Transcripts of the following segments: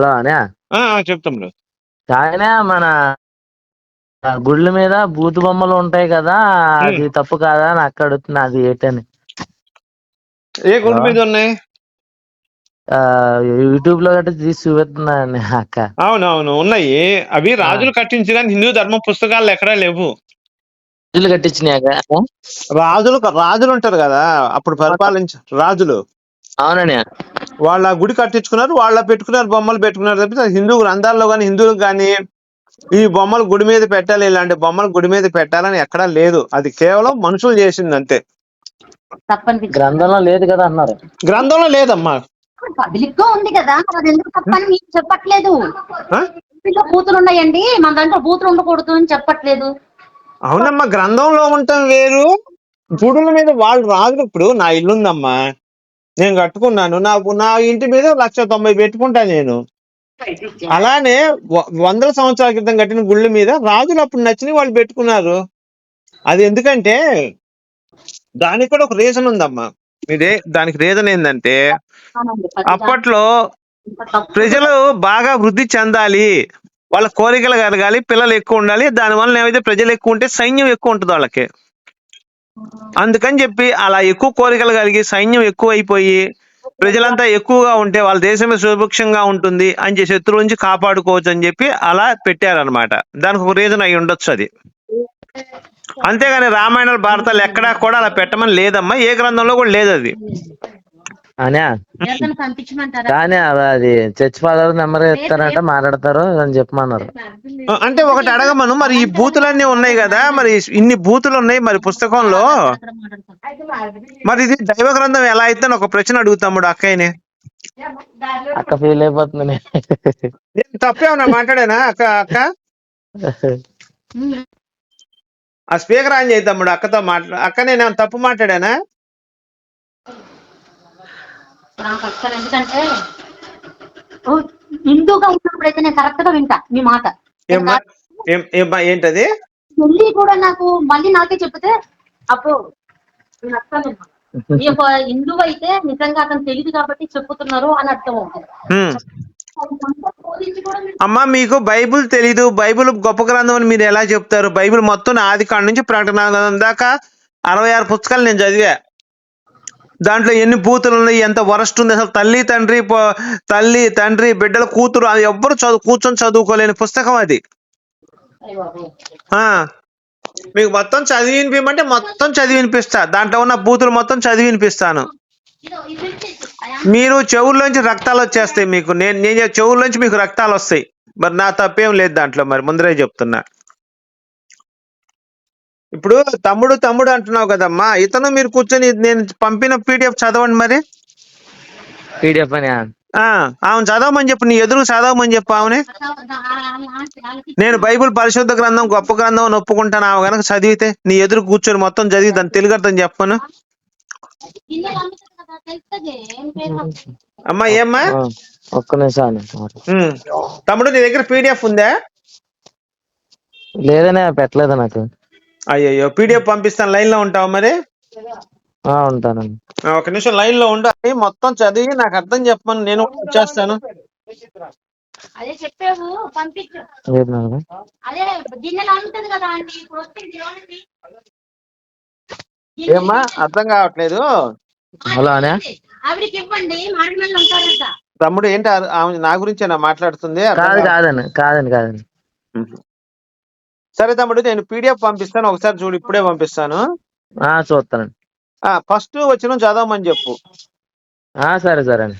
Hello అనే? చెప్తాం ఆయన మన గుళ్ళ మీద బూతు బొమ్మలు ఉంటాయి కదా అది తప్పు కాదా అని అక్క అడుగుతున్నా అది ఏంటని ఏ గుడి మీద ఉన్నాయి? యూట్యూబ్లో గట్రా తీసి చూపిస్తున్నాను అక్క. అవునవును ఉన్నాయి. అవి రాజులు కట్టించిన హిందూ ధర్మ పుస్తకాలు ఎక్కడా లేవు. ఇల్లు కట్టించినాక రాజులు రాజులు ఉంటారు కదా అప్పుడు పరిపాలించ రాజులు. అవునండి వాళ్ళ గుడి కట్టించుకున్నారు వాళ్ళ పెట్టుకున్నారు బొమ్మలు పెట్టుకున్నారు తప్పితే హిందూ గ్రంథాల్లో కానీ హిందువులకు కానీ ఈ బొమ్మలు గుడి మీద పెట్టాలి ఇలాంటి బొమ్మలు గుడి మీద పెట్టాలని ఎక్కడా లేదు. అది కేవలం మనుషులు చేసింది అంతే. గ్రంథంలో లేదు కదా అన్నారు. గ్రంథంలో లేదమ్మా. పబ్లిక్గా ఉంది కదా అది ఎందుకు తప్పని మీకు చెప్పట్లేదు. బూతులు ఉన్నాయండి మన దాంట్లో బూతులు ఉండకూడదు అని చెప్పట్లేదు. అవునమ్మా గ్రంథంలో ఉండటం వేరు. గుడుల మీద వాళ్ళు రాజులు ఇప్పుడు నా ఇల్లు ఉందమ్మా నేను కట్టుకున్నాను. నాకు నా ఇంటి మీద లక్ష తొంభై పెట్టుకుంటా నేను. అలానే వ- వందల సంవత్సరాల క్రితం కట్టిన గుళ్ళ మీద రాజులు అప్పుడు నచ్చిన వాళ్ళు పెట్టుకున్నారు. అది ఎందుకంటే దానికి కూడా ఒక రీజన్ ఉందమ్మా. ఇదే దానికి రీజన్ ఏంటంటే అప్పట్లో ప్రజలు బాగా వృద్ధి చెందాలి వాళ్ళ కోరికలు కలగాలి పిల్లలు ఎక్కువ ఉండాలి దానివల్ల ఏమైతే ప్రజలు ఎక్కువ ఉంటే సైన్యం ఎక్కువ ఉంటుంది వాళ్ళకి. అందుకని చెప్పి అలా ఎక్కువ కోరికలు కలిగి సైన్యం ఎక్కువైపోయి ప్రజలంతా ఎక్కువగా ఉంటే వాళ్ళ దేశమే సుభిక్షంగా ఉంటుంది అని చెప్పి శత్రువు నుంచి కాపాడుకోవచ్చు అని చెప్పి అలా పెట్టారనమాట దానికి ఒక రీజన్ అయి ఉండొచ్చు అది. అంతేగాని రామాయణాలు భారతాలు ఎక్కడా కూడా అలా పెట్టమని లేదమ్మా. ఏ గ్రంథంలో కూడా లేదు అది. కానీ అది- అది చర్చ్ ఫాదర్ నెంబర్ ఇస్తారంటే మాట్లాడతారు అని చెప్పమన్నారు. అంటే ఒకటి అడగమను. మరి ఈ బూతులన్నీ ఉన్నాయి కదా మరి ఇన్ని బూతులు ఉన్నాయి మరి పుస్తకంలో? మరి ఇది దైవ గ్రంథం ఎలా అయితే అని ఒక ప్రశ్న అడుగుతాముడు అక్కయ్యని. అక్క ఫీల్ అయిపోతుంది. నేను. నేను తప్పేమన్నా మాట్లాడానా అక్క అక్క? ఆ స్పీకర్ ఆన్ చేయి తమ్ముడు అక్కతో మాట్లా అక్క నేను తప్పు మాట్లాడానా? నాకు అసలు ఎందుకంటే హిందూగా ఉన్నప్పుడైతే నేను కరెక్ట్గా వింటా మీ మాట. ఏంటది? వెళ్ళి కూడా నాకు మళ్ళీ నాకే చెప్తే అప్పుడు నేను అర్థం ఈ యొక్క హిందువు అయితే నిజంగా అతను తెలియదు కాబట్టి చెప్పుతున్నారు అని అర్థం అవుతుంది. అమ్మా మీకు బైబిల్ తెలీదు. బైబిల్ గొప్ప గ్రంథం అని మీరు ఎలా చెప్తారు? బైబిల్ మొత్తం ఆది కాడ నుంచి ప్రకటన దాకా అరవై ఆరు పుస్తకాలు నేను చదివా. దాంట్లో ఎన్ని బూతులు ఉన్నాయి ఎంత వరస్ట్ ఉంది అసలు తల్లి తండ్రి తల్లి తండ్రి బిడ్డల కూతురు అది ఎవ్వరు చదువు కూర్చొని చదువుకోలేని పుస్తకం అది. మీకు మొత్తం చదివి వినిపించమంటే మొత్తం చదివి వినిపిస్తా. దాంట్లో ఉన్న బూతులు మొత్తం చదివి వినిపిస్తాను. మీరు చెవుల్లోంచి రక్తాలు వచ్చేస్తాయి మీకు. నేను నేను చెవుల్లోంచి మీకు రక్తాలు వస్తాయి. మరి నా తప్పేం లేదు దాంట్లో మరి. ముందరే చెప్తున్నా. ఇప్పుడు తమ్ముడు తమ్ముడు అంటున్నావు కదమ్మా. ఇతను మీరు కూర్చొని నేను పంపిన పీడిఎఫ్ చదవండి మరి. పీడిఎఫ్ అని ఆమె చదవమని చెప్పు నీ ఎదురు చదవమని చెప్పు ఆమెని. నేను బైబిల్ పరిశుద్ధ గ్రంథం గొప్ప గ్రంథం అని ఒప్పుకుంటాను. ఆమె కనుక చదివితే నీ ఎదురు కూర్చొని మొత్తం చదివి దాన్ని తెలుగు అర్థం చెప్పను? అమ్మా ఏమ్మా? ఒక్క నిమిషం. తమ్ముడు నీ దగ్గర పీడిఎఫ్ ఉందా? లేదనే పెట్టలేదు నాకు? అయ్యయ్యో పీడిఎఫ్ పంపిస్తాను లైన్లో ఉంటావా మరి? ఆ, ఉంటానండి ఆ, ఒక నిమిషం లైన్లో ఉండాలి మొత్తం చదివి నాకు అర్థం చెప్పమని నేను వచ్చేస్తాను. అదే చెప్పావు పంపించు. లేదు నాకు అదే గిన్నెలు అమ్ముతుంది కదా ఆంటీ ఇప్పుడు వస్తుంది చూడండి. ఏమ్మా అర్థం కావట్లేదు. హలో అనే? ఆవిడకి ఇవ్వండి మాడిమల్లి ఉంటారంట తమ్ముడు ఏంటి నా గురించే నా మాట్లాడుతుంది? కాదు. కాదండి కాదండి. కాదండి సరే తమ్ముడు నేను పీడిఎఫ్ పంపిస్తాను. ఒకసారి చూడు ఇప్పుడే పంపిస్తాను. ఆ చూస్తానండి ఆ ఫస్ట్ వచ్చిన చదవమని చెప్పు. ఆ సరే సరే అండి.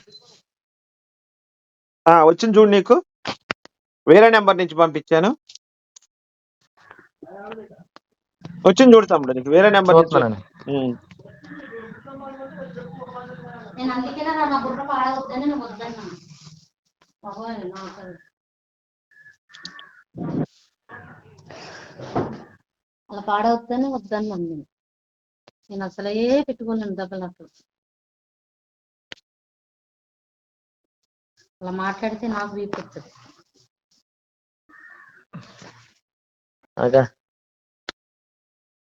ఆ వచ్చిన చూడు నీకు. వేరే నెంబర్ నుంచి పంపించాను. వచ్చింది చూడు తమ్ముడు నీకు. వేరే నెంబర్ నుంచి. నేను అందుకే నా బుర్ర పాడవద్దని నేను వద్దన్నా అలా పాడవద్దని వద్దన్నాను నేను నేను అసలే పెట్టుకున్నాను దెబ్బలు అసలు. అలా మాట్లాడితే నాకు వీపు వస్తుంది. అదే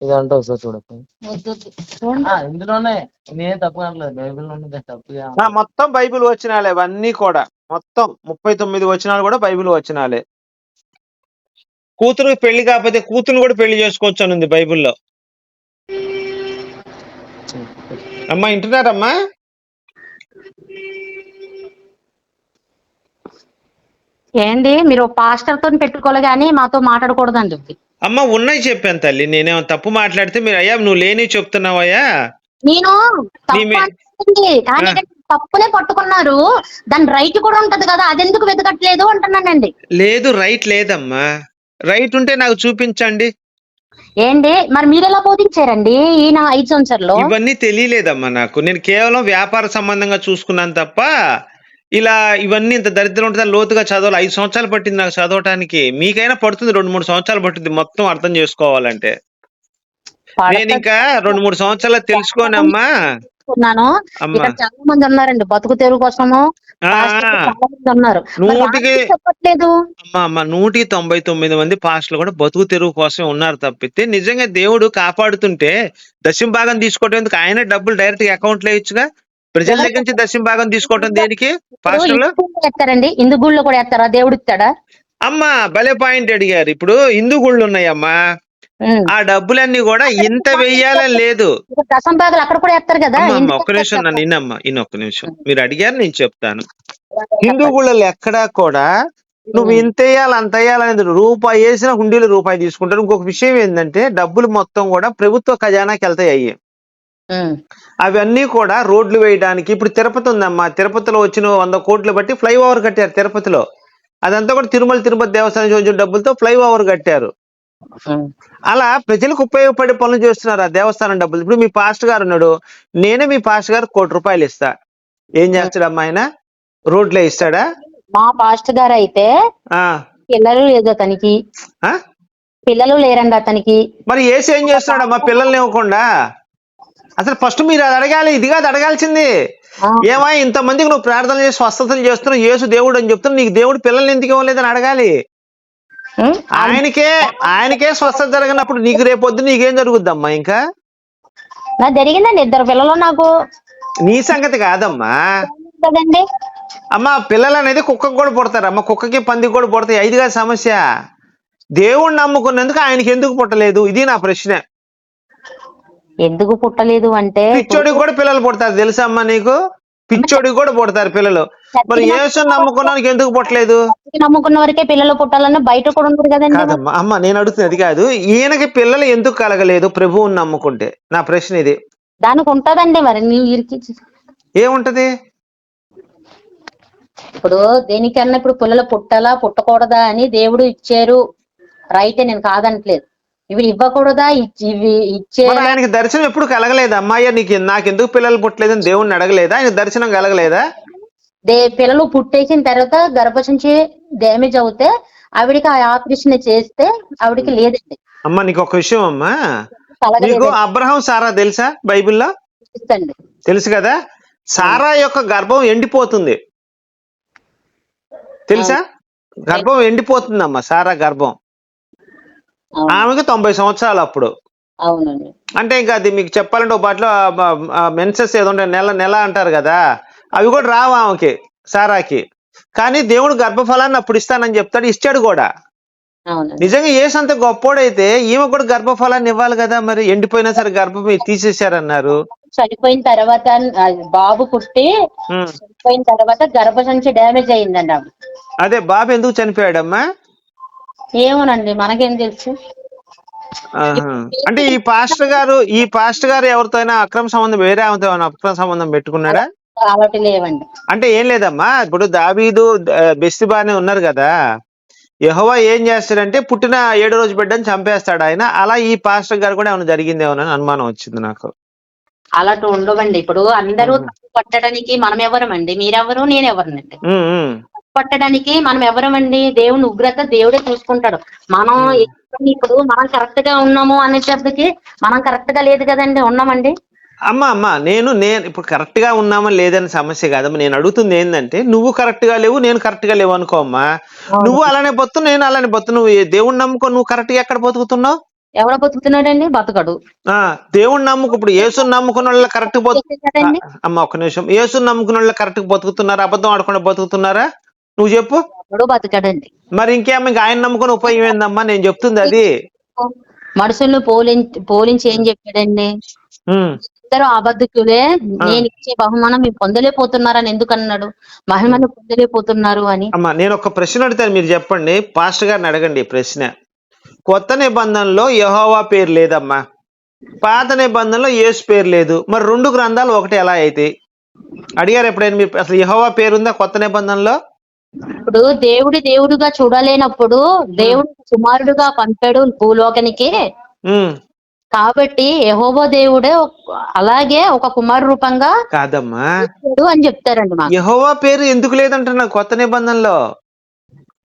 ఇది అంటే ఒకసారి చూడకు వద్దు వద్దు. చూడండి. ఆ, ఇందులోనే నేను తప్పు అనలేదు. బైబిల్ నుండి తప్పుగా ఆ, మొత్తం బైబిల్ వచ్చినాలే అవన్నీ కూడా. మొత్తం ముప్పై తొమ్మిది వచనాలు కూడా బైబిల్ వచనాలే కూతురు పెళ్ళి కాకపోతే కూతురు కూడా పెళ్ళి చేసుకోవచ్చు అని ఉంది బైబిల్లో. అమ్మా వింటున్నారమ్మా? ఏంటి మీరు పాస్టర్తో పెట్టుకోవాలి కానీ మాతో మాట్లాడకూడదండి ఇది. అమ్మ ఉన్నాయి చెప్పాను తల్లి. నేనేమో తప్పు మాట్లాడితే మీరు అయ్యా నువ్వు లేని చెప్తున్నావయ్యా? నేను తప్పు అంటుంది కానీ. తప్పునే పట్టుకున్నారు. దాని రైట్ కూడా ఉంటది కదా. అదెందుకు వెతకట్లేదు అంటున్నానండి. లేదు రైట్ లేదమ్మా. రైట్ ఉంటే నాకు చూపించండి. ఏంటి? మరి మీరు ఎలా బోధించారండి ఈయన ఐదు సంవత్సరాలు ఇవన్నీ తెలియలేదమ్మా నాకు. నేను కేవలం వ్యాపార సంబంధంగా చూసుకున్నాను తప్ప ఇలా ఇవన్నీ ఇంత దరిద్రం ఉంటుంది లోతుగా చదవాలి. ఐదు సంవత్సరాలు పట్టింది నాకు చదవటానికి. మీకైనా పడుతుంది రెండు మూడు సంవత్సరాలు పట్టుద్ది మొత్తం అర్థం చేసుకోవాలంటే. నేను ఇంకా రెండు మూడు సంవత్సరాలు తెలుసుకోనమ్మా. అమ్మా. ఇక్కడ చాలా మంది ఉన్నారండి బతుకు తెరువు కోసము. ఉన్నారు నూటికి చెప్పట్లేదు. నూటికి తొంభై తొమ్మిది మంది పాస్టర్లు కూడా బతుకు తెరువు కోసం ఉన్నారు తప్పితే నిజంగా దేవుడు కాపాడుతుంటే దశం భాగం తీసుకోవటం ఎందుకు? ఆయన డబ్బులు డైరెక్ట్గా అకౌంట్లో ఇచ్చుగా? ప్రజల దగ్గర నుంచి దశం భాగం తీసుకోవటం దేనికి? పాస్టర్లు? ఎత్తారండి హిందూ గుళ్ళు కూడా ఎత్తారా దేవుడు ఇస్తాడా? అమ్మా భలే పాయింట్ అడిగారు. ఇప్పుడు హిందూ గుళ్ళు ఉన్నాయమ్మా. ఆ డబ్బులన్నీ కూడా ఇంత వెయ్యాలని లేదు. దశం భాగాలు అక్కడ కూడా కదా ఒక్క నిమిషం? నన్ను ఇన్నమ్మా ఇన్న ఒక్క నిమిషం. మీరు అడిగారు నేను చెప్తాను. హిందూ గుళ్ళలో ఎక్కడా కూడా నువ్వు ఇంత వేయాలి అంత వేయాలనేది రూపాయి వేసిన హుండీలు రూపాయి తీసుకుంటారు. ఇంకొక విషయం ఏంటంటే డబ్బులు మొత్తం కూడా ప్రభుత్వ ఖజానాకి వెళ్తాయి అయ్యి. అవన్నీ కూడా రోడ్లు వేయడానికి ఇప్పుడు తిరుపతి ఉందమ్మా. తిరుపతిలో వచ్చిన వంద కోట్లు బట్టి ఫ్లైఓవర్ కట్టారు తిరుపతిలో. అదంతా కూడా తిరుమల తిరుపతి దేవస్థానం నుంచి వచ్చిన డబ్బులతో ఫ్లైఓవర్ కట్టారు. అలా ప్రజలకు ఉపయోగపడే పనులు చేస్తున్నారు ఆ దేవస్థానం డబ్బులు. ఇప్పుడు మీ పాస్ట్ గారు ఉన్నాడు. నేనే మీ పాస్ట్ గారు కోటి రూపాయలు ఇస్తా. ఏం చేస్తాడమ్మా ఆయన? రోడ్లే ఇస్తాడా? మా పాస్ట్ గారు అయితే ఆ. పిల్లలు లేదు అతనికి. ఆ? పిల్లలు లేరండి అతనికి. మరి ఏసు ఏం చేస్తున్నాడమ్మా? పిల్లల్ని ఇవ్వకుండా? అసలు ఫస్ట్ మీరు అది అడగాలి ఇది కాదు అడగాల్సింది. ఆ, ఏమా ఇంతమందికి నువ్వు ప్రార్థన చేసి స్వస్థతలు చేస్తున్నావు యేసు దేవుడు అని చెప్తున్నావు నీకు దేవుడు పిల్లల్ని ఎందుకు ఇవ్వలేదని అడగాలి? ఆయనకే ఆయనకే స్వస్థత జరగనప్పుడు నీకు రేపొద్దు నీకేం జరుగుద్దమ్మా ఇంకా? నాకు జరిగిందండి ఇద్దరు పిల్లలు నాకు. నీ సంగతి కాదమ్మా. కదండి? అమ్మ పిల్లలు అనేది కుక్కకు కూడా పుడతారు అమ్మ కుక్కకి పందికి కూడా పుడతాయి. ఐదు కాదు సమస్య. దేవుణ్ణి నమ్ముకున్నందుకు ఆయనకి ఎందుకు పుట్టలేదు? ఇది నా ప్రశ్న. ఎందుకు పుట్టలేదు అంటే పిచ్చోడికి కూడా పిల్లలు పుడతారు తెలుసా అమ్మా నీకు? పిచ్చోడికి కూడా పుడతారు పిల్లలు. మరి యేసు నమ్ముకున్నానికి ఎందుకు పుట్టలేదు? నమ్ముకున్న వరకే పిల్లలు పుట్టాలని బయట కూడా ఉండదు కదండి కాదమ్మా అమ్మ నేను అడుగుతున్నది అది కాదు. ఈయనకి పిల్లలు ఎందుకు కలగలేదు ప్రభువుని నమ్ముకుంటే? నా ప్రశ్న ఇది. దానికి ఉంటదండి మరి. నీ ఇరికి ఏముంటది? ఇప్పుడు దేనికన్నా ఇప్పుడు పిల్లలు పుట్టాలా పుట్టకూడదా అని దేవుడు ఇచ్చారు. రైతే నేను కాదనట్లేదు ఇవి ఇవ్వకూడదా? ఇచ్చి- ఇవి ఇచ్చే ఆయనకి దర్శనం ఎప్పుడు కలగలేదు? అమ్మాయ్య నీకు నాకు ఎందుకు పిల్లలు పుట్టలేదని దేవుణ్ణి అడగలేదా? ఆయన దర్శనం కలగలేదా? దే పిల్లలు పుట్టేసిన తర్వాత గర్భసంచి డ్యామేజ్ అవుతే ఆవిడికి ఆ ఆపరేషన్ చేస్తే ఆవిడికి లేదండి. అమ్మ నీకు ఒక విషయం అమ్మా. నీకు అబ్రహం సారా తెలుసా బైబిల్లో? తెలుసు కదా? సారా యొక్క గర్భం ఎండిపోతుంది. తెలుసా? గర్భం ఎండిపోతుందమ్మా సారా గర్భం. ఆమెకి తొంభై సంవత్సరాలు అప్పుడు. అవునండి. అంటే ఇంకా అది మీకు చెప్పాలంటే ఒక బాటిలో మెన్సెస్ ఏదో నెల నెల అంటారు కదా అవి కూడా రావు ఆమెకి సారాకి. కానీ దేవుడు గర్భఫలాన్ని అప్పుడు ఇస్తానని చెప్తాడు ఇచ్చాడు కూడా. నిజంగా ఏసు అంత గొప్పోడైతే ఈమె కూడా గర్భఫలాన్ని ఇవ్వాలి కదా మరి? ఎండిపోయినా సరే గర్భం తీసేశారన్నారు. చనిపోయిన తర్వాత బాబు పుట్టి. చనిపోయిన తర్వాత గర్భసంచి డ్యామేజ్ అయిందండి అదే బాబు ఎందుకు చనిపోయాడమ్మా? ఏమోనండి మనకేం తెలుసు. అంటే ఈ పాస్టర్ గారు ఈ పాస్టర్ గారు ఎవరితో అయినా అక్రమ సంబంధం వేరే ఆమెతో అక్రమ సంబంధం పెట్టుకున్నాడా? అలాంటి లేవండి. అంటే ఏం లేదమ్మా ఇప్పుడు దావీదు బెస్తిబానే ఉన్నారు కదా. యెహోవా ఏం చేస్తాడంటే పుట్టిన ఏడో రోజు బిడ్డని చంపేస్తాడు ఆయన. అలా ఈ పాస్టర్ గారు కూడా ఏమైనా జరిగిందేమోనని అనుమానం వచ్చింది నాకు. అలాంటి ఉండవండి. ఇప్పుడు అందరూ పట్టడానికి మనం ఎవరమండి మీరెవరు? నేనెవరనండి. పట్టడానికి మనం ఎవరమండి? దేవుని ఉగ్రత దేవుడే చూసుకుంటాడు. మనం ఇప్పుడు మనం కరెక్ట్గా ఉన్నాము అనేటప్పటికి మనం కరెక్ట్గా లేదు కదండి? ఉన్నామండి? అమ్మా అమ్మా నేను నేను ఇప్పుడు కరెక్ట్గా ఉన్నామా లేదని సమస్య కాదమ్మా. నేను అడుగుతుంది ఏంటంటే నువ్వు కరెక్ట్గా లేవు నేను కరెక్ట్గా లేవు అనుకో అమ్మా. నువ్వు అలానే బతు నేను అలానే బతు నువ్వు దేవుణ్ణి నమ్ముకో నువ్వు కరెక్ట్గా ఎక్కడ బతుకుతున్నావు? ఎవడ బతుకుతున్నాడండి? బతకడు. ఆ దేవుణ్ణి నమ్ముకు ఇప్పుడు యేసుని నమ్ముకున్న వాళ్ళు కరెక్ట్ బతు కదండి? అమ్మ ఒక్క నిమిషం. యేసుని నమ్ముకున్న వాళ్ళు కరెక్ట్ బతుకుతున్నారా? అబద్ధం ఆడకుండా బతుకుతున్నారా? నువ్వు చెప్పు. బతకడండి మరి ఇంకేం ఇంకా ఆయన నమ్ముకుని ఉపయోగం ఏందమ్మా? నేను చెప్తుంది అది. మనుషుల్ని పోలించి పోలించి ఏం చెప్పాడండి? ఉమ్, ఇద్దరు అబద్ధకులే. నేను ఇచ్చే బహుమానం మీరు పొందలేకపోతున్నారని ఎందుకు అన్నాడు మహిమను పొందలేకపోతున్నారు అని. అమ్మా నేను ఒక ప్రశ్న అడుగుతాను మీరు చెప్పండి. పాస్టర్ గారిని అడగండి ఈ ప్రశ్న. కొత్త నిబంధనలో యహోవా పేరు లేదమ్మా. పాత నిబంధనలో యేసు పేరు లేదు. మరి రెండు గ్రంథాలు ఒకటి ఎలా అయితే? అడిగారు ఎప్పుడైనా మీరు? అసలు యహోవా పేరు ఉందా కొత్త నిబంధనలో? ఇప్పుడు దేవుడి దేవుడుగా చూడలేనప్పుడు దేవుడు కుమారుడుగా పంపాడు భూలోకానికి. కాబట్టి యహోబో దేవుడే అలాగే ఒక కుమారు రూపంగా కాదమ్మా. అని చెప్తారండి యహోవా పేరు ఎందుకు లేదంటున్నా కొత్త నిబంధనలో?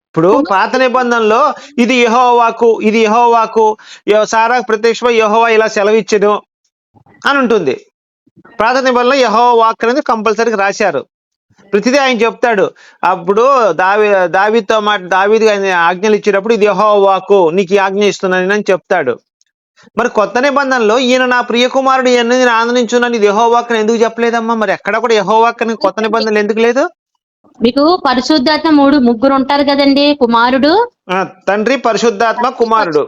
ఇప్పుడు పాత నిబంధనలో ఇది యహోవాకు ఇది యహోవాకు యెహో- సారాకు ప్రత్యక్షమై యహోవా ఇలా సెలవిచ్చను అని ఉంటుంది. పాత నిబంధనలో యహోవా వాక్ అనేది కంపల్సరీగా రాశారు. ప్రతిదీ ఆయన చెప్తాడు. అప్పుడు దావి దావితో మాట దావీది ఆయన ఆజ్ఞలు ఇచ్చేటప్పుడు ఇది యహోవా వాక్కు నీకు ఆజ్ఞ ఇస్తున్నాను అని చెప్తాడు. మరి కొత్త నిబంధనలో ఈయన నా ప్రియ కుమారుడు ఈయన నేను ఆనందించున్నాను ఇది యహోవాక్ ఎందుకు చెప్పలేదమ్మా? మరి ఎక్కడ కూడా యహోవాక్ కొత్త నిబంధనలు ఎందుకు లేదు? మీకు పరిశుద్ధాత్మ మూడు ముగ్గురు ఉంటారు కదండి కుమారుడు. తండ్రి పరిశుద్ధాత్మ కుమారుడు.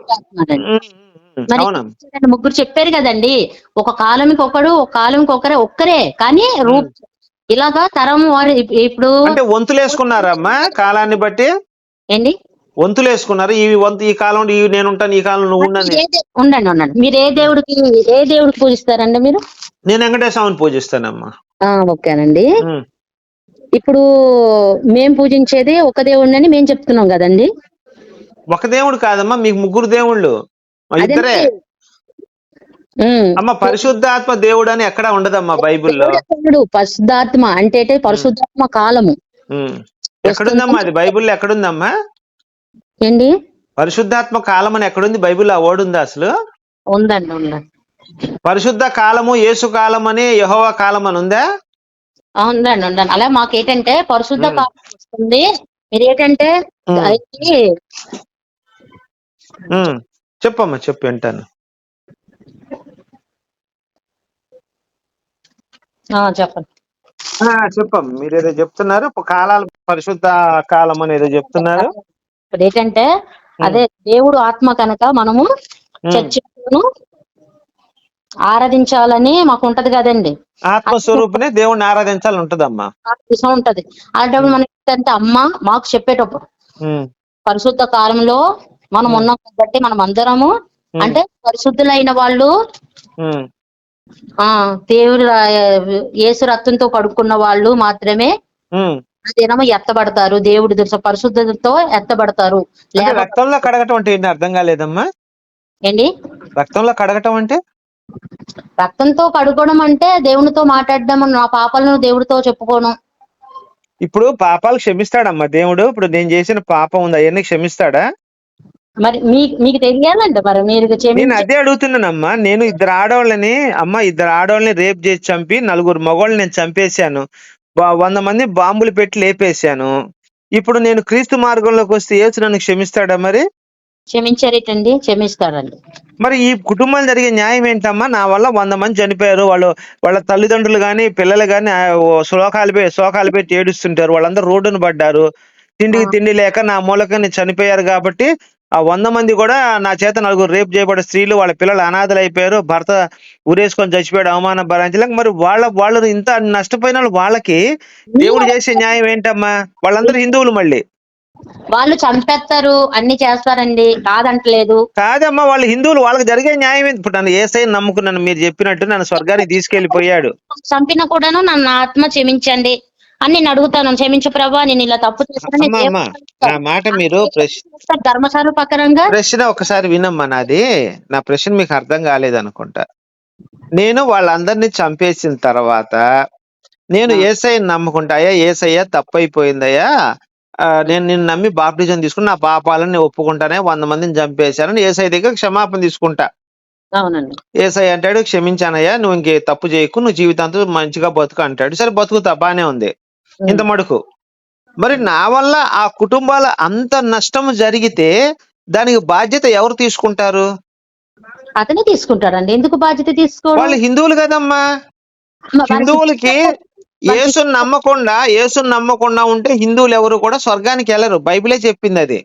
ముగ్గురు చెప్పారు కదండి ఒక కాలంకి ఒకడు ఒక కాలంకి ఒకరే ఒక్కరే. కానీ రూప్ ఇలాగా తరం వారు ఇప్- ఇప్పుడు అంటే వంతులు వేసుకున్నారమ్మా కాలాన్ని బట్టి? ఏంటి? వంతులు వేసుకున్నారు ఈ వంతు ఈ కాలంలో ఈ నేను ఉంటాను ఈ కాలంలో నువ్వు ఉండండి. ఉండండి మీరు ఏ దేవుడికి ఏ దేవుడికి పూజిస్తారండి మీరు? నేను వెంకటేశ్వరని పూజిస్తానమ్మా. ఓకేనండి. ఇప్పుడు మేం పూజించేది ఒక దేవుడిని మేము చెప్తున్నాం కదండి. ఒక దేవుడు కాదమ్మా మీకు ముగ్గురు దేవుళ్ళు. ఇద్దరే. అమ్మ పరిశుద్ధాత్మ దేవుడు అని ఎక్కడ ఉండదమ్మా బైబిల్లో? పరిశుద్ధాత్మ అంటే? పరిశుద్ధాత్మ కాలము. ఎక్కడుందమ్మా అది? బైబిల్లో ఎక్కడుందమ్మా? ఏంటి? పరిశుద్ధాత్మ కాలం అని ఎక్కడుంది? బైబిల్లో ఆ వర్డ్ ఉందా అసలు? ఉందండి ఉందండి. పరిశుద్ధ కాలము యేసు కాలం అని యహోవా కాలం అని ఉందా? ఉందండి ఉందండి. అలా మాకు ఏంటంటే పరిశుద్ధ. కాలం వస్తుంది. మీరు ఏంటంటే. చెప్పమ్మా చెప్పు వింటాను. చెప్పండి ఆ, చెప్పమ్మా మీరు ఏదో చెప్తున్నారు కాలాలు పరిశుద్ధ కాలం అని ఏదో చెప్తున్నారు ఇప్పుడు ఏంటంటే అదే దేవుడు ఆత్మ కనుక మనము. చర్చను ఆరాధించాలని మాకు ఉంటది కదండి ఆత్మస్వరూపునే దేవుణ్ణి ఆరాధించాలని ఉంటదమ్మా ఉంటది అలాంటప్పుడు మనకి ఏంటంటే అమ్మ మాకు చెప్పేటప్పుడు. పరిశుద్ధ కాలంలో మనం. ఉన్నాం కాబట్టి మనం అందరము. అంటే పరిశుద్ధులైన వాళ్ళు. ఆ దేవుడు యేసు రక్తంతో కడుక్కున్న వాళ్ళు మాత్రమే. అదేనమో ఎత్తబడతారు. దేవుడి దృష్టి పరిశుద్ధతతో ఎత్తబడతారు. రక్తంలో కడగటం అంటే ఏంటి అర్థం కాలేదమ్మా. ఏంటి? రక్తంలో కడగటం అంటే? రక్తంతో కడుక్కోవడం అంటే దేవునితో మాట్లాడడం నా పాపాలను దేవుడితో చెప్పుకోవడం. ఇప్పుడు పాపాలు క్షమిస్తాడమ్మా దేవుడు. ఇప్పుడు నేను చేసిన పాపం ఉంది అవన్నీ క్షమిస్తాడా? మరి మీకు తెలియాలండి మరి మీరు నేను అదే అడుగుతున్నానమ్మా. నేను ఇద్దరు ఆడవాళ్ళని అమ్మ ఇద్దరు ఆడవాళ్ళని రేప్ చేసి చంపి నలుగురు మగవాళ్ళని నేను చంపేశాను. వంద మంది బాంబులు పెట్టి లేపేశాను. ఇప్పుడు నేను క్రీస్తు మార్గంలోకి వస్తే యేసు నన్ను క్షమిస్తాడా మరి? క్షమించారేటండి క్షమిస్తారండి మరి ఈ కుటుంబాలు జరిగే న్యాయం ఏంటమ్మా? నా వల్ల వంద మంది చనిపోయారు. వాళ్ళు వాళ్ళ తల్లిదండ్రులు కానీ పిల్లలు కానీ శోకాలు పె- శోకాలు పెట్టి ఏడుస్తుంటారు. వాళ్ళందరూ రోడ్డును పడ్డారు. తిండికి. తిండి లేక నా మూలకని చనిపోయారు కాబట్టి ఆ వంద మంది కూడా నా చేత నలుగురు రేపు చేయబడే స్త్రీలు వాళ్ళ పిల్లలు అనాథలు అయిపోయారు భర్త ఉరేసుకొని చచ్చిపోయాడు అవమానం భరించలేక. మరి వాళ్ళ వాళ్ళు ఇంత నష్టపోయిన వాళ్ళు వాళ్ళకి దేవుడు చేసే న్యాయం ఏంటమ్మా? వాళ్ళందరూ హిందువులు మళ్ళీ. వాళ్ళు చంపేస్తారు అన్ని చేస్తారండి. కాదంటలేదు. కాదమ్మా వాళ్ళు హిందువులు వాళ్ళకి జరిగే న్యాయం ఇప్పుడు నన్ను ఏసై నమ్ముకున్నాను మీరు చెప్పినట్టు నన్ను స్వర్గానికి తీసుకెళ్ళిపోయాడు చంపిన కూడాను నన్ను ఆత్మ క్షమించండి. అని నేను అడుగుతాను. క్షమించు ప్రభా నేను ఇలా తప్పు చేశానని అమ్మా అమ్మా నా మాట మీరు ప్రశ్న ధర్మశాల ప్రకారంగా ప్రశ్న ఒకసారి వినమ్మా నాది. నా ప్రశ్న మీకు అర్థం కాలేదనుకుంటా. నేను వాళ్ళందరినీ చంపేసిన తర్వాత నేను. ఏసఐని నమ్ముకుంటాయా ఏసయ్య తప్పైపోయిందయ్యా. నేను నిన్ను నమ్మి బాప్టిజం తీసుకుని నా పాపాలను ఒప్పుకుంటానే వంద మందిని చంపేశానని ఏసఐ దగ్గర క్షమాపణ తీసుకుంటా. అవునండి. ఏసఐ అంటాడు క్షమించానయ్యా నువ్వు ఇంకే తప్పు చేయకు నువ్వు జీవితాంతం మంచిగా బతుకు అంటాడు. సరే బతుకుతా బానే ఉంది. ఇంత మటుకు మరి నా వల్ల ఆ కుటుంబాల అంత నష్టం జరిగితే దానికి బాధ్యత ఎవరు తీసుకుంటారు? అతనే తీసుకుంటాడండి. ఎందుకు బాధ్యత తీసుకోవడం? వాళ్ళు హిందువులు కదమ్మా. హిందువులకి యేసుని నమ్మకుండా యేసుని నమ్మకుండా ఉంటే హిందువులు ఎవరు కూడా స్వర్గానికి వెళ్ళరు. బైబిలే చెప్పింది అది.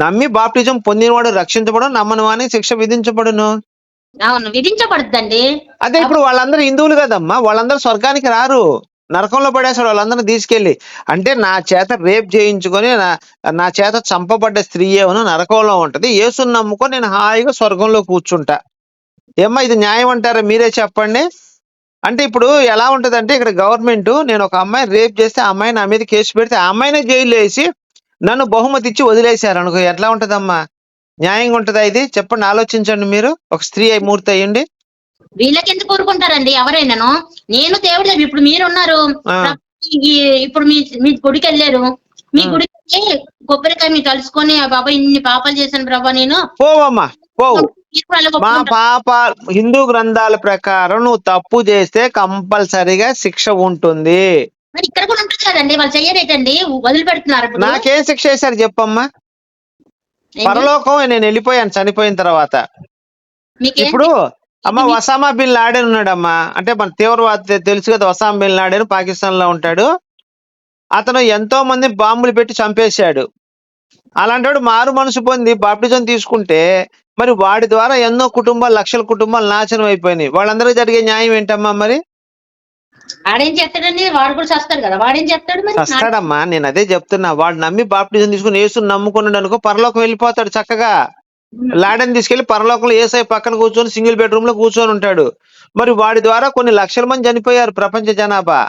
నమ్మి బాప్టిజం పొందినవాడు రక్షించబడు నమ్మని వాని శిక్ష విధించబడును. అవును విధించబడుద్దండి. అదే ఇప్పుడు వాళ్ళందరూ హిందువులు కదమ్మా. వాళ్ళందరూ స్వర్గానికి రారు. నరకంలో పడేశాడు వాళ్ళందరూ తీసుకెళ్ళి. అంటే నా చేత రేప్ చేయించుకొని నా నా చేత చంపబడ్డ స్త్రీ ఏమో నరకంలో ఉంటుంది. యేసుని నమ్ముకొని నేను హాయిగా స్వర్గంలో కూర్చుంటా. ఏమ్మా ఇది న్యాయం అంటారా? మీరే చెప్పండి. అంటే ఇప్పుడు ఎలా ఉంటుందంటే ఇక్కడ గవర్నమెంట్ నేను ఒక అమ్మాయి రేప్ చేస్తే ఆ అమ్మాయి నా మీద కేసు పెడితే ఆ అమ్మాయినే జైలు వేసి నన్ను బహుమతి ఇచ్చి వదిలేశారు అనుకో ఎట్లా ఉంటదమ్మా? న్యాయంగా ఉంటుందా ఇది? చెప్పండి ఆలోచించండి మీరు. ఒక స్త్రీ అయి మూర్తి అయ్యండి వీళ్ళకి ఎందుకు కోరుకుంటారండి ఎవరైనాను? నేను దేవుడు ఇప్పుడు మీరు ఉన్నారు ఆ. ఈ- ఇప్పుడు మీ మీ గుడికి వెళ్ళారు మీ. గుడికి వెళ్ళి కొబ్బరికాయ మీరు కలుసుకొని "ఆ బాబా ఇన్ని పాపాలు చేశాను ప్రభా నేను. పోవమ్మా పోవు. మా? పాప హిందూ గ్రంథాల ప్రకారం నువ్వు తప్పు చేస్తే కంపల్సరిగా శిక్ష ఉంటుంది. మరి ఇక్కడ కూడా ఉంటుంది కదండి వాళ్ళు చెయ్యరేటండి? వదిలిపెడుతున్నారు నాకేం శిక్ష వేశారు చెప్పమ్మా? పరలోకం నేను వెళ్ళిపోయాను చనిపోయిన తర్వాత. మీకేం ఇప్పుడు అమ్మ వసామా బిన్ లాడెన్ ఉన్నాడమ్మా. అంటే మన తీవ్రవాద తెలుసు కదా వసామా బిన్ లాడెన్ పాకిస్తాన్లో ఉంటాడు. అతను ఎంతో మంది బాంబులు పెట్టి చంపేశాడు. అలాంటి మారు మనసు పొంది బాప్టిజం తీసుకుంటే మరి వాడి ద్వారా ఎన్నో కుటుంబాలు లక్షల కుటుంబాలు నాశనం అయిపోయినాయి. వాళ్ళందరికీ జరిగే న్యాయం ఏంటమ్మా మరి? వాడేం చేస్తాడండి? వాడు కూడా చేస్తాడు కదా. వాడేం చేస్తాడు మరి? చస్తాడమ్మా నేను అదే చెప్తున్నా. వాడు నమ్మి బాప్టిజం తీసుకుని యేసుని నమ్ముకున్నాడు అనుకో పరలోకం వెళ్ళిపోతాడు చక్కగా. లాడని తీసుకెళ్ళి పరలోకంలో ఏసై పక్కన కూర్చొని సింగిల్ బెడ్రూమ్లో కూర్చొని ఉంటాడు. మరి వాడి ద్వారా కొన్ని లక్షల మంది చనిపోయారు ప్రపంచ జనాభా.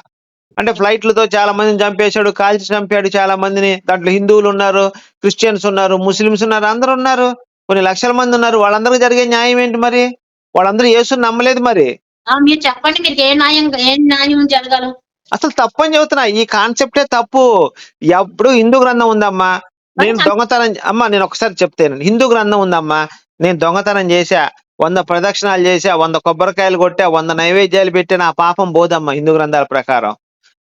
అంటే ఫ్లైట్లతో చాలా మందిని చంపేశాడు కాల్చి చంపాడు చాలా మందిని దాంట్లో హిందువులు ఉన్నారు క్రిస్టియన్స్ ఉన్నారు ముస్లిమ్స్ ఉన్నారు అందరూ ఉన్నారు. కొన్ని లక్షల మంది ఉన్నారు. వాళ్ళందరికీ జరిగే న్యాయం ఏంటి మరి? వాళ్ళందరూ యేసుని నమ్మలేదు మరి. మీరు చెప్పండి మీరు ఏ న్యాయం ఏ న్యాయం జరగాలి? అసలు తప్పని చెబుతున్నా ఈ కాన్సెప్టే తప్పు. ఎప్పుడు హిందూ గ్రంథం ఉందమ్మా. నేను దొంగతనం అమ్మా నేను ఒకసారి చెప్తాను. హిందూ గ్రంథం ఉందమ్మా. నేను దొంగతనం చేశా. వంద ప్రదక్షిణాలు చేశా. వంద కొబ్బరికాయలు కొట్టా. వంద నైవేద్యాలు పెట్టి. నా పాపం పోదమ్మా హిందూ గ్రంథాల ప్రకారం.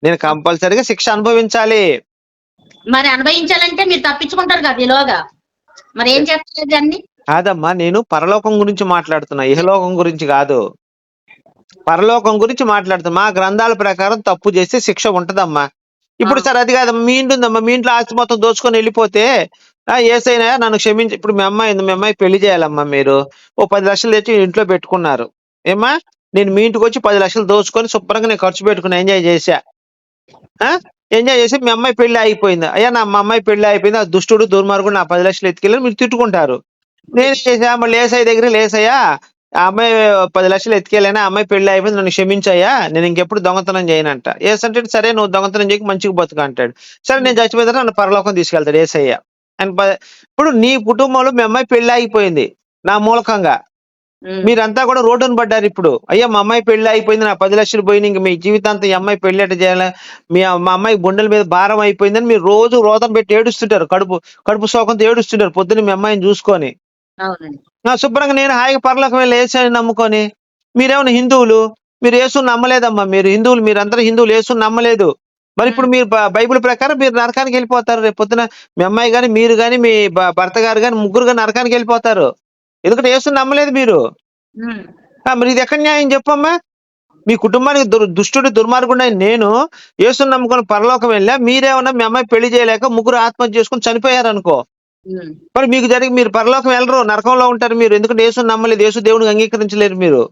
నేను కంపల్సరిగా శిక్ష అనుభవించాలి. మరి అనుభవించాలంటే మీరు తప్పించుకుంటారు కదా ఈలోగా మరి ఏం చేస్తారు కాదమ్మా నేను పరలోకం గురించి మాట్లాడుతున్నా. ఇహలోకం గురించి కాదు. పరలోకం గురించి మాట్లాడుతున్నా. మా గ్రంథాల ప్రకారం తప్పు చేస్తే శిక్ష ఉంటదమ్మా. ఇప్పుడు. సరే అది కాదమ్మా మీ ఇంటి ఉందమ్మా మీ ఇంట్లో ఆస్తి మొత్తం దోచుకొని వెళ్ళిపోతే ఆ ఏసైనా నన్ను క్షమించి ఇప్పుడు మీ అమ్మాయి ఉంది మీ అమ్మాయి పెళ్ళి చేయాలమ్మా మీరు. ఓ పది లక్షలు తెచ్చి ఇంట్లో పెట్టుకున్నారు. ఏమ్మా? నేను మీ ఇంటికి వచ్చి పది లక్షలు దోచుకొని శుభ్రంగా నేను ఖర్చు పెట్టుకుని ఎంజాయ్ చేశా. ఆ? ఎంజాయ్ చేసి మీ అమ్మాయి పెళ్ళి అయిపోయింది. అయ్యా నా మా అమ్మాయి పెళ్ళి అయిపోయింది ఆ దుష్టుడు దుర్మార్గుడు నా పది లక్షలు ఎత్తుకెళ్ళి మీరు తిట్టుకుంటారు. నేను చేసా మళ్ళీ లేసయ్య దగ్గర లేసయ్యా ఆ అమ్మాయి పది లక్షలు ఎత్తుకెళ్ళాను? అమ్మాయి పెళ్ళి అయిపోయింది నన్ను క్షమించయ్యా. నేను ఇంకెప్పుడు దొంగతనం చేయనంట. ఏసంటే సరే నువ్వు దొంగతనం చేయక మంచిగా బతుకు అంటాడు. సరే నేను చచ్చిపోయిన తర్వాత నన్ను పరలోకం తీసుకెళ్తాడు ఏసయ్య. అని ఇప్పుడు నీ కుటుంబంలో మీ అమ్మాయి పెళ్ళి అయిపోయింది నా మూలకంగా. ఉమ్. మీరంతా కూడా రోడ్డును పడ్డారు ఇప్పుడు. అయ్యా మా అమ్మాయి పెళ్ళి అయిపోయింది నా పది లక్షలు పోయింది ఇంక మీ జీవితాంతం ఈ అమ్మాయి పెళ్ళి ఎట్ట చేయాలి? మీ మా అమ్మాయి గుండెల మీద భారం అయిపోయిందని మీరు రోజు రోదం పెట్టి ఏడుస్తుంటారు కడుపు కడుపు శోకంతో ఏడుస్తుంటారు పొద్దున్న మీ అమ్మాయిని చూసుకొని. నా శుభ్రంగా నేను హాయిగా పరలోకం వెళ్ళి ఏసుని నమ్ముకొని మీరేమైనా హిందువులు? మీరు యేసుని నమ్మలేదమ్మా మీరు. హిందువులు మీరందరూ హిందువులు యేసుని నమ్మలేదు. మరి ఇప్పుడు మీరు బైబిల్ ప్రకారం మీరు నరకానికి వెళ్ళిపోతారు. రేపు పొద్దున మీ అమ్మాయి గాని మీరు గాని మీ భర్త గారు గాని ముగ్గురు గాని నరకానికి వెళ్ళిపోతారు. ఎందుకంటే యేసుని నమ్మలేదు మీరు. మరి ఇది ఎక్కడ న్యాయం చెప్పమ్మా? మీ కుటుంబానికి దుర్ దుష్టుడు దుర్మార్గుడు నేను యేసుని నమ్ముకొని పరలోకం వెళ్ళా. మీరేమన్నా మీ అమ్మాయి పెళ్ళి చేయలేక ముగ్గురు ఆత్మహత్య చేసుకుని చనిపోయారు అనుకో ఉమ్. మరి మీకు జరిగి మీరు పరలోకం వెళ్ళరు నరకంలో ఉంటారు మీరు. ఎందుకంటే యేసు నమ్మలేదు యేసు దేవుడిని అంగీకరించలేరు మీరు.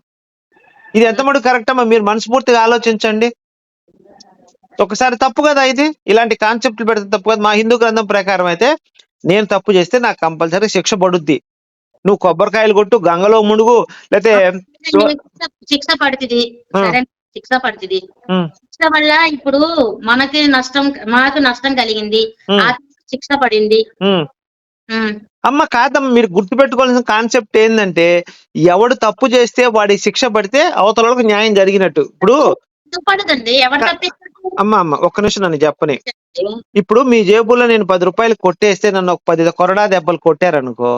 ఇది ఎంత మటుకు కరెక్ట్ అమ్మా? మీరు మనస్ఫూర్తిగా ఆలోచించండి. ఒకసారి తప్పు కదా ఇది? ఇలాంటి కాన్సెప్ట్లు పెడితే తప్పు కదా? మా హిందూ గ్రంథం ప్రకారం అయితే నేను తప్పు చేస్తే నాకు కంపల్సరీ శిక్ష పడుద్ది. నువ్వు కొబ్బరికాయలు కొట్టు గంగలో మునుగు లేకపోతే శిక్ష- పడుతుంది. శిక్ష పడుతుంది. శిక్ష వల్ల ఇప్పుడు మనకి నష్టం మాకు నష్టం కలిగింది. శిక్ష పడింది. అమ్మ కాదమ్మ మీరు గుర్తుపెట్టుకోవాల్సిన కాన్సెప్ట్ ఏంటంటే ఎవడు తప్పు చేస్తే వాడి శిక్ష పడితే అవతల వాళ్ళకి న్యాయం జరిగినట్టు. ఇప్పుడు అమ్మ అమ్మ ఒక్క నిమిషం నన్ను చెప్పని. ఇప్పుడు మీ జేబులో నేను పది రూపాయలు కొట్టేస్తే నన్ను ఒక పది కొరడా దెబ్బలు కొట్టారనుకో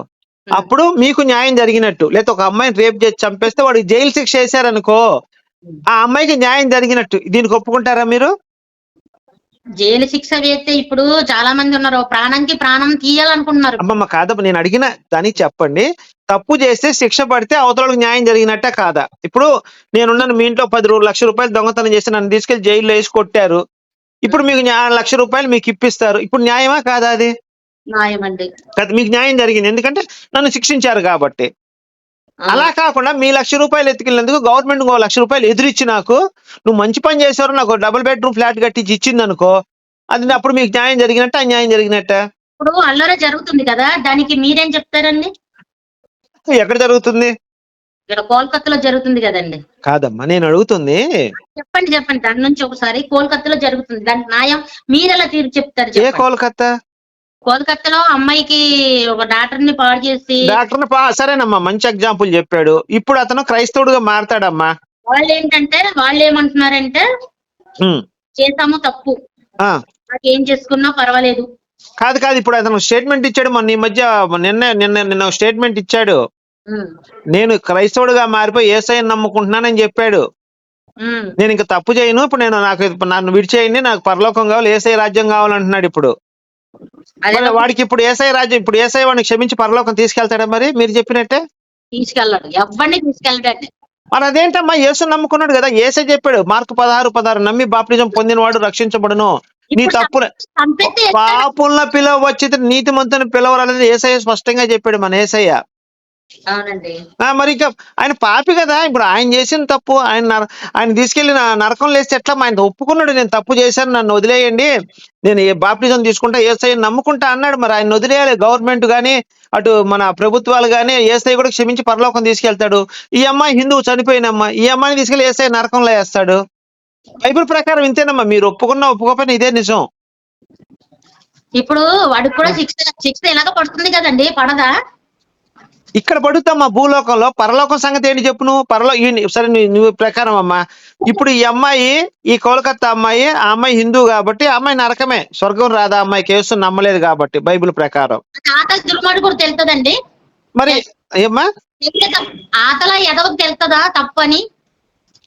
అప్పుడు మీకు న్యాయం జరిగినట్టు. లేదా ఒక అమ్మాయిని రేప్ చేసి చంపేస్తే వాడికి జైలు శిక్ష వేశారనుకో ఆ అమ్మాయికి న్యాయం జరిగినట్టు. దీనికి ఒప్పుకుంటారా మీరు? జైలు శిక్ష వేస్తే ఇప్పుడు చాలా మంది ఉన్నారు. ప్రాణంకి ప్రాణం తీయాలనుకుంటున్నారు. అమ్మమ్మ కాదమ్మ నేను అడిగిన దానికి చెప్పండి. తప్పు చేస్తే శిక్ష పడితే అవతలకు న్యాయం జరిగినట్టే కాదా? ఇప్పుడు నేనున్నాను మీ ఇంట్లో పది లక్ష రూపాయలు దొంగతనం చేసి నన్ను తీసుకెళ్ళి జైల్లో వేసి కొట్టారు. ఇప్పుడు మీకు లక్ష రూపాయలు మీకు ఇప్పిస్తారు. ఇప్పుడు న్యాయమా కాదా అది? న్యాయమండి. కదా మీకు న్యాయం జరిగింది. ఎందుకంటే నన్ను శిక్షించారు కాబట్టి. అలా కాకుండా మీ లక్ష రూపాయలు ఎత్తుకెళ్ళినందుకు గవర్నమెంట్ ఇంకో లక్ష రూపాయలు ఎదురిచ్చి నాకు నువ్వు మంచి పని చేశారు నాకు డబుల్ బెడ్రూమ్ ఫ్లాట్ కట్టించి ఇచ్చింది అనుకో అది అప్పుడు మీకు న్యాయం జరిగినట్ట అన్యాయం జరిగినట్ట? ఇప్పుడు అల్లరే జరుగుతుంది కదా దానికి మీరేం చెప్తారండి? ఎక్కడ జరుగుతుంది? ఇక్కడ కోల్కత్తాలో జరుగుతుంది కదండి. కాదమ్మా నేను అడుగుతుంది. చెప్పండి చెప్పండి దాని నుంచి ఒకసారి కోల్కత్తాలో జరుగుతుంది. దానికి న్యాయం మీరెలా తీర్పు చెప్తారు ఏ. కోల్కత్తా కోల్కత్తాలో అమ్మాయికి ఒక డాక్టర్ని పాడు చేసి డాక్టర్ సరేనమ్మా మంచి ఎగ్జాంపుల్ చెప్పాడు. ఇప్పుడు అతను క్రైస్తవుడుగా మారతాడమ్మా. వాళ్ళు ఏంటంటే వాళ్ళు ఏమంటున్నారంటే ఉమ్, చేసాము తప్పు. ఆ. నాకేం చేసుకున్నా పర్వాలేదు. కాదు కాదు ఇప్పుడు అతను స్టేట్మెంట్ ఇచ్చాడు మొన్న ఈ మధ్య నిన్న నిన్న నిన్న స్టేట్మెంట్ ఇచ్చాడు. ఉమ్, నేను క్రైస్తవుడుగా మారిపోయి ఏసైని నమ్ముకుంటున్నానని చెప్పాడు. ఉమ్. నేను ఇంకా తప్పు చేయను. ఇప్పుడు నేను నాకు ఇప్పుడు నన్ను విడిచేయండి నాకు పరలోకం కావాలి ఏసై రాజ్యం కావాలంటున్నాడు ఇప్పుడు. మరి వాడికి ఇప్పుడు ఏసై రాజ్యం ఇప్పుడు ఏసై వాడిని క్షమించి పరలోకం తీసుకెళ్తాడా మరి? మీరు చెప్పినట్టే? తీసుకెళ్ళాడు. ఎవరిని తీసుకెళ్ళడండి. మరి అదేంటమ్మా? యేసు నమ్ముకున్నాడు కదా. ఏసై చెప్పాడు మార్కు పదహారు పదహారు నమ్మి బాప్టిజం పొందినవాడు రక్షించబడును. నీ చంపేస్తే పాపుల పిలవ వచ్చి నీతి మంతుని పిలవరాలని ఏసయ్య స్పష్టంగా చెప్పాడు మన ఏసయ్య. అవునండి. మరి ఇంకా ఆయన పాపి కదా ఇప్పుడు ఆయన చేసిన తప్పు ఆయన నర- ఆయన తీసుకెళ్ళి నరకం లేస్తే ఎట్లా? ఆయన ఒప్పుకున్నాడు నేను తప్పు చేశాను నన్ను వదిలేయండి. నేను ఏ బాప్టిజం తీసుకుంటా ఏసఐ నమ్ముకుంటా అన్నాడు మరి ఆయన వదిలేయాలి గవర్నమెంట్ గానీ అటు మన ప్రభుత్వాలు గానీ ఏసఐ కూడా క్షమించి పరలోకం తీసుకెళ్తాడు. ఈ అమ్మాయి హిందువు చనిపోయిన అమ్మాయి ఈ అమ్మాయిని తీసుకెళ్ళి ఏసఐ నరకంలో వేస్తాడు. బైబిల్ ప్రకారం ఇంతేనమ్మా మీరు ఒప్పుకున్నా ఒప్పుకోకపోయినా ఇదే నిజం. ఇప్పుడు వాడికి కూడా శిక్ష శిక్ష ఎలాగ పడుతుంది కదండి పడదా? ఇక్కడ పడుతామ్మా భూలోకంలో. పరలోకం సంగతి ఏంటి చెప్పు నువ్వు? పరలో సరే నీ- నువ్వు ప్రకారం అమ్మా. ఇప్పుడు ఈ అమ్మాయి ఈ కోలకత్తా అమ్మాయి ఆ అమ్మాయి హిందూ కాబట్టి ఆ అమ్మాయి నరకమే. స్వర్గం రాదా అమ్మాయి కేసు నమ్మలేదు కాబట్టి బైబిల్ ప్రకారం. తెలుతుందండి. మరి ఏమ్మా? ఆతల ఎదవకు తెలుతుందా? తప్పని.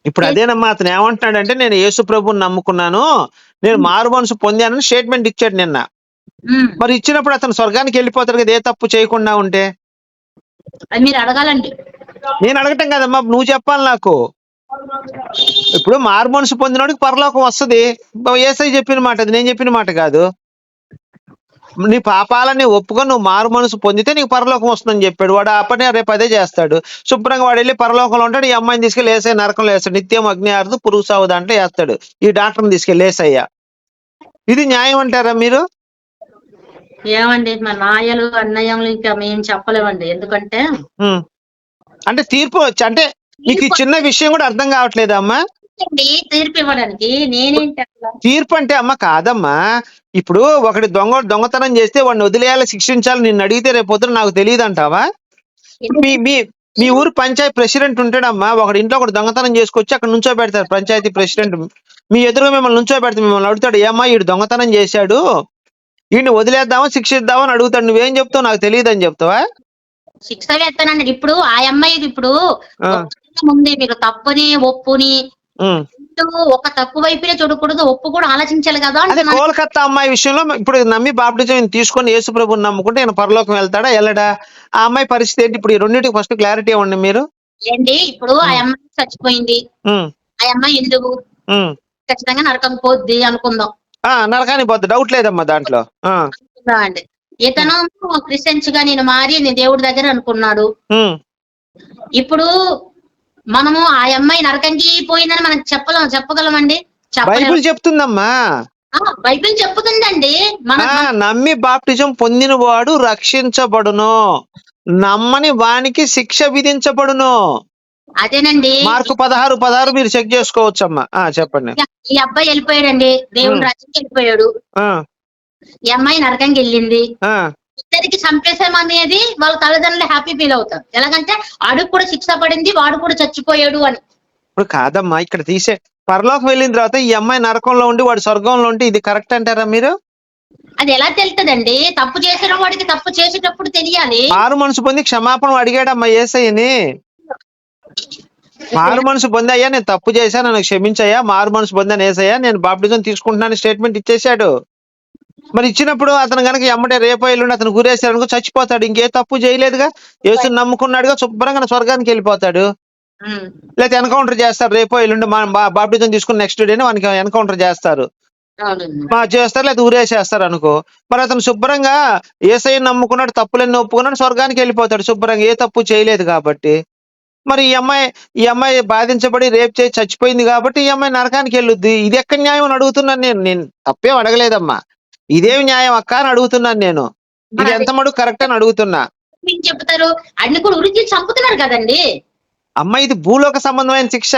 ఇప్పుడు అదేనమ్మా అతను ఏమంటున్నాడంటే నేను యేసు ప్రభుని నమ్ముకున్నాను. నేను మారు మనసు పొందానని స్టేట్మెంట్ ఇచ్చాడు నిన్న. మరి ఇచ్చినప్పుడు అతను స్వర్గానికి వెళ్ళిపోతాడు కదా ఏ తప్పు చేయకుండా ఉంటే? అది మీరు అడగాలండి. నేను అడగటం కదమ్మా నువ్వు చెప్పాలి నాకు. ఇప్పుడు మారు మనసు పొందినోడికి పరలోకం వస్తుంది. ఏసై చెప్పిన మాట అది నేను చెప్పిన మాట కాదు. నీ పాపాలని ఒప్పుకొని నువ్వు మారు మనసు పొందితే నీకు పరలోకం వస్తుందని చెప్పాడు. వాడు అప్పటి రేపు అదే చేస్తాడు. శుభ్రంగా వాడు వెళ్ళి పరలోకంలో ఉంటాడు. ఈ అమ్మాయిని తీసుకెళ్ళి వేసే నరకంలో వేస్తాడు. నిత్యం అగ్ని ఆరుదు పురుగు సాగు దాంట్లో వేస్తాడు. ఈ డాక్టర్ని తీసుకెళ్ళి వేసయ్యా ఇది న్యాయం అంటారా మీరు? ఏమండి? మా నాయలు అన్నయ్యలు ఇంకా మేము చెప్పలేమండి. ఎందుకంటే. అంటే తీర్పు వచ్చి అంటే ఈ చిన్న విషయం కూడా అర్థం కావట్లేదా అమ్మా? తీర్పు ఇవ్వడానికి నేనేంటి? తీర్పు అంటే అమ్మ కాదమ్మా. ఇప్పుడు ఒకటి దొంగ దొంగతనం చేస్తే వాడిని వదిలేయాలి శిక్షించాలి నిన్ను అడిగితే రేపు నాకు తెలియదు అంటావా మీ మీ మీ ఊరు పంచాయతీ ప్రెసిడెంట్ ఉంటాడమ్మా. ఒకటి ఇంట్లో ఒకటి దొంగతనం చేసుకొచ్చి అక్కడ నుంచో పెడతారు పంచాయతీ ప్రెసిడెంట్. మీ ఎదురుగా మిమ్మల్ని నుంచో పెడతారు మిమ్మల్ని అడుగుతాడు ఏమ్మా ఈడు దొంగతనం చేశాడు? ఈయన్ని వదిలేద్దామా శిక్షిద్దామా అని అడుగుతాడు. నువ్వేం చెప్తావు? నాకు తెలియదు అని చెప్తావా? శిక్ష వేస్తానండి. ఇప్పుడు ఆ అమ్మాయికి ఇప్పుడు ఉంది మీకు తప్పుని ఒప్పుని ఒక తప్పు వైపునే చూడకూడదు. ఒప్పు కూడా ఆలోచించాలి కదా అదే. కోల్కత్తా అమ్మాయి విషయంలో ఇప్పుడు నమ్మి బాప్టిజం తీసుకొని యేసు ప్రభుని నమ్ముకుంటే ఈయన పరలోకం వెళ్తాడా వెళ్ళడా? ఆ అమ్మాయి పరిస్థితి ఏంటి? ఇప్పుడు ఈ రెండింటికి ఫస్ట్ క్లారిటీ ఇవ్వండి మీరు? ఏంటి? ఇప్పుడు ఆ అమ్మాయి చచ్చిపోయింది. ఆ అమ్మాయి ఎందుకు. ఖచ్చితంగా నరకం పోద్ది అనుకుందాం. నరకానికి పోద్ది. డౌట్ లేదమ్మా దాంట్లో. అండి. ఇతను క్రిస్టియన్స్గా నేను మారి నేను దేవుడి దగ్గర అనుకున్నాడు. ఇప్పుడు మనము ఆ అమ్మాయి నరకంకి పోయిందని మనం చెప్పలేం చెప్పగలమండి బైబిల్ చెప్తుందమ్మా. బైబిల్ ఆ నమ్మి బాప్టిజం పొందిన వాడు రక్షించబడును. నమ్మని వానికి శిక్ష విధించబడును. అదేనండి. మార్కు పదహారు పదహారు మీరు చెక్ చేసుకోవచ్చమ్మా. ఆ చెప్పండి. ఈ అబ్బాయి వెళ్ళిపోయాడండి. ఉమ్. రాజ్యానికి వెళ్ళిపోయాడు. ఆ. ఈ అమ్మాయి నరకంకి వెళ్ళింది. ఇద్దరికి చంపేసామనేది వాళ్ళ తల్లిదండ్రులు హ్యాపీ ఫీల్ అవుతారు. ఎలాగంటే ఆడికి కూడా శిక్ష పడింది వాడు కూడా చచ్చిపోయాడు అని. ఇప్పుడు కాదమ్మా ఇక్కడ తీసే పరలోకం వెళ్ళిన తర్వాత ఈ అమ్మాయి నరకంలో ఉండి వాడు స్వర్గంలో ఉంటే ఇది కరెక్ట్ అంటారా మీరు? అది ఎలా తెలుస్తుందండి తప్పు చేసిన వాడికి తప్పు చేసేటప్పుడు తెలియాలి. ఆరు మనసు పొంది క్షమాపణ అడిగాడమ్మా ఏసయ్యని మారు మనసు పొందయ్యా నేను తప్పు చేశా నన్ను క్షమించయ్యా. మారు మనసు పొందాను ఏసయ్యా. నేను బాప్టిజం తీసుకుంటున్నాను స్టేట్మెంట్ ఇచ్చేశాడు. మరి ఇచ్చినప్పుడు అతను గనక ఎమ్మటే రేపో ఎల్లుండి అతను గురేశాడు అనుకో చచ్చిపోతాడు. ఇంకే తప్పు చేయలేదుగా. యేసుని నమ్ముకున్నాడుగా. శుభ్రంగా స్వర్గానికి వెళ్ళిపోతాడు. ఉమ్. లేకపోతే ఎన్కౌంటర్ చేస్తారు. రేపో ఎల్లుండి మా బా- బాప్టిజం తీసుకుని నెక్స్ట్ డేనే మనకి ఎన్కౌంటర్ చేస్తారు. మా చేస్తారు లేదా ఊరేసేస్తారు అనుకో మరి అతను శుభ్రంగా ఏసై నమ్ముకున్నాడు తప్పులన్నీ ఒప్పుకున్నాడు స్వర్గానికి వెళ్ళిపోతాడు. శుభ్రంగా ఏ తప్పు చేయలేదు కాబట్టి. మరి ఈ అమ్మాయి ఈ అమ్మాయి బాధించబడి రేప్ చేసి చచ్చిపోయింది కాబట్టి ఈ అమ్మాయి నరకానికి వెళ్ళొద్ది. ఇది ఎక్కడ న్యాయం అని అడుగుతున్నాను నేను. నేను తప్పేం అడగలేదమ్మా. ఇదేం న్యాయం అక్క అని అడుగుతున్నాను నేను. ఇది ఎంత మడుగు కరెక్ట్ అని అడుగుతున్నా. చెప్తారు? అన్ని కూడా చంపుతున్నారు కదండి. అమ్మ ఇది భూలోక సంబంధమైన శిక్ష.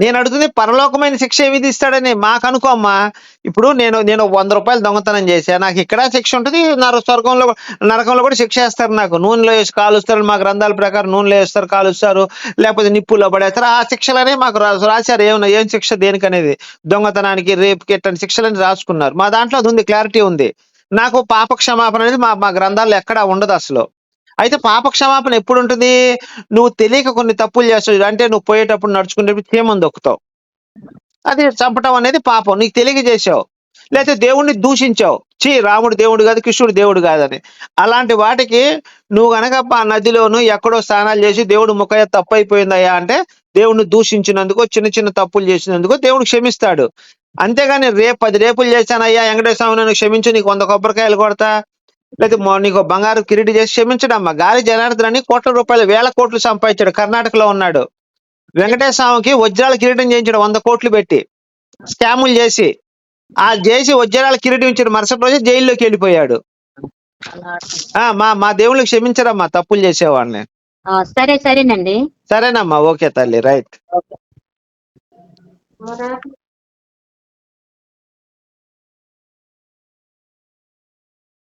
నేను అడుగుతుంది పరలోకమైన శిక్ష ఏమి విధిస్తాడని? మాకు అనుకోమ్మా ఇప్పుడు నేను నేను వంద రూపాయలు దొంగతనం చేశా. నాకు ఇక్కడ శిక్ష ఉంటుంది నర స్వర్గంలో నరకంలో కూడా శిక్ష వేస్తారు నాకు. నూనెలో వేసి కాలుస్తారు మా గ్రంథాల ప్రకారం నూనెలో వేస్తారు కాలుస్తారు లేకపోతే నిప్పుల్లో పడేస్తారు. ఆ శిక్షలనే మాకు రా- రాశారు. ఏమన్నా ఏం శిక్ష దేనికనేది? దొంగతనానికి రేపుకి ఎట్టని శిక్షలని రాసుకున్నారు. మా దాంట్లో అది ఉంది క్లారిటీ ఉంది. నాకు పాప క్షమాపణ అనేది మా మా గ్రంథాల్లో ఎక్కడా ఉండదు అసలు. అయితే పాప క్షమాపణ ఎప్పుడు ఉంటుంది నువ్వు తెలియక కొన్ని తప్పులు చేస్తావు. అంటే నువ్వు పోయేటప్పుడు నడుచుకునేటప్పుడు క్షేమం దొక్కుతావు. అది చంపటం అనేది పాపం. నీకు తెలియక చేసావు. లేకపోతే దేవుణ్ణి దూషించావు. చీ రాముడు దేవుడు కాదు కృష్ణుడు దేవుడు కాదని అలాంటి వాటికి నువ్వు గనక ఆ నదిలోను ఎక్కడో స్నానాలు చేసి దేవుడు ముఖయ తప్పు అయిపోయిందయ్యా అంటే దేవుణ్ణి దూషించినందుకో చిన్న చిన్న తప్పులు చేసినందుకో దేవుడు క్షమిస్తాడు. అంతేగాని రేపు పది రేపులు చేశానయ్యా వెంకటేశ్వర నన్ను క్షమించు నీకు వంద కొబ్బరికాయలు కొడతా. మొ- నీకు బంగారు కిరీటి చేసి క్షమించడమ్మా. గాలి జనార్దన్ అని కోట్ల రూపాయలు వేల కోట్లు సంపాదించాడు కర్ణాటకలో ఉన్నాడు. వెంకటేశ్వర స్వామికి వజ్రాల కిరీటం చేయించాడు వంద కోట్లు పెట్టి. స్కాములు చేసి. ఆ చేసి వజ్రాల కిరీటం ఇచ్చిన మరుసటి రోజే జైల్లోకి వెళ్ళిపోయాడు. ఆ మా మా దేవుళ్ళకి క్షమించరమ్మా తప్పులు చేసేవాడిని. సరే సరేనండి. సరేనమ్మా ఓకే తల్లి రైట్.